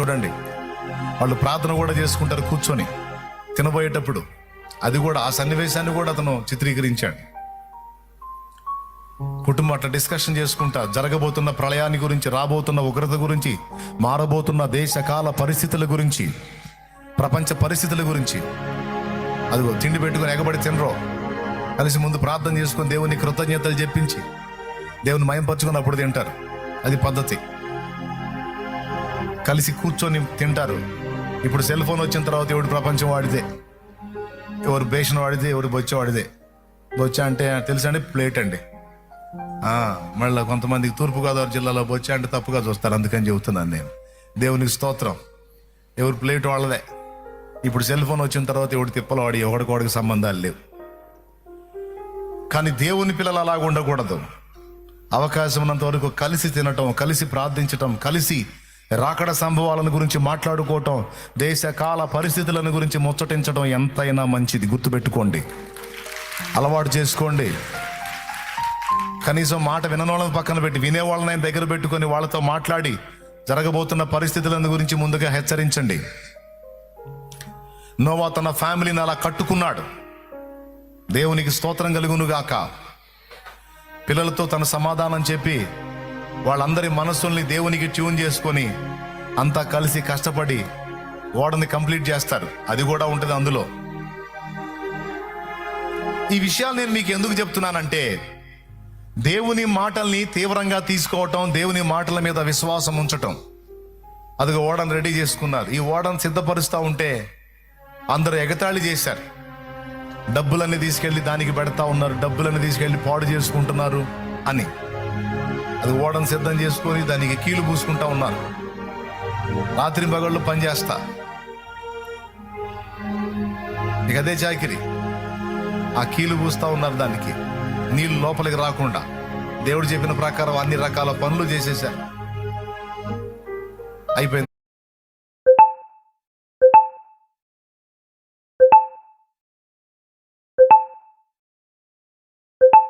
చూడండి. వాళ్ళు ప్రార్థన కూడా చేసుకుంటారు కూర్చొని. తినబోయేటప్పుడు అది కూడా ఆ సన్నివేశాన్ని కూడా అతను చిత్రీకరించాడు. కుటుంబం అట్లా డిస్కషన్ చేసుకుంటా జరగబోతున్న ప్రళయాన్ని గురించి రాబోతున్న ఉగ్రత గురించి మారబోతున్న దేశకాల పరిస్థితుల గురించి ప్రపంచ పరిస్థితుల గురించి. అదిగో తిండి పెట్టుకుని ఎగబడి తినరో. కలిసి ముందు ప్రార్థన చేసుకొని దేవుని కృతజ్ఞతలు చెప్పించి దేవుని మయంపరుచుకొని అప్పుడు తింటారు. అది పద్ధతి. కలిసి కూర్చొని తింటారు. ఇప్పుడు సెల్ ఫోన్ వచ్చిన తర్వాత ఎవడు ప్రపంచం వాడితే ఎవరు బేషన్ వాడితే ఎవరు బొచ్చ వాడితే బొచ్చ అంటే తెలుసండి? ప్లేట్ అండి. మళ్ళీ కొంతమందికి తూర్పుగోదావరి జిల్లాలో బొచ్చ అంటే తప్పుగా చూస్తారు. అందుకని చెబుతున్నాను నేను. దేవునికి స్తోత్రం. ఎవరు ప్లేట్ వాళ్ళదే ఇప్పుడు సెల్ ఫోన్ వచ్చిన తర్వాత ఎవడు తిప్పలు వాడి ఒకడికోడికి సంబంధాలు లేవు. కానీ దేవుని పిల్లలు అలాగ ఉండకూడదు. అవకాశం ఉన్నంత వరకు కలిసి తినటం కలిసి ప్రార్థించటం కలిసి రాకడ సంభవాలను గురించి మాట్లాడుకోవటం దేశ కాల పరిస్థితులను గురించి ముచ్చటించడం ఎంతైనా మంచిది. గుర్తుపెట్టుకోండి. అలవాటు చేసుకోండి. కనీసం మాట విననోళ్ళని పక్కన పెట్టి వినేవాళ్ళని ఆయన దగ్గర పెట్టుకొని వాళ్ళతో మాట్లాడి జరగబోతున్న పరిస్థితులను గురించి ముందుగా హెచ్చరించండి. నోవా తన ఫ్యామిలీని అలా కట్టుకున్నాడు. దేవునికి స్తోత్రం కలుగునుగాక. పిల్లలతో తన సమాధానం చెప్పి వాళ్ళందరి మనస్సుల్ని దేవునికి ట్యూన్ చేసుకొని అంతా కలిసి కష్టపడి ఓడని కంప్లీట్ చేస్తారు. అది కూడా ఉంటుంది అందులో. ఈ విషయాలు నేను మీకు ఎందుకు చెప్తున్నానంటే దేవుని మాటల్ని తీవ్రంగా తీసుకోవటం దేవుని మాటల మీద విశ్వాసం ఉంచటం. అదిగో ఓడను రెడీ చేసుకున్నారు. ఈ ఓడను సిద్ధపరుస్తూ ఉంటే అందరూ ఎగతాళి చేశారు. డబ్బులన్నీ తీసుకెళ్ళి దానికి పెడతా ఉన్నారు. డబ్బులన్నీ తీసుకెళ్ళి పాడు చేసుకుంటున్నారు అని. అది ఓడను సిద్ధం చేసుకొని దానికి కీలు పూసుకుంటా ఉన్నారు రాత్రి పగళ్ళు పనిచేస్తా ఇక అదే చాకిరి. ఆ కీలు పూస్తా ఉన్నారు దానికి. నీళ్ళు లోపలికి రాకుండా. దేవుడు చెప్పిన ప్రకారం అన్ని రకాల పనులు చేసేసారు అయిపోయింది.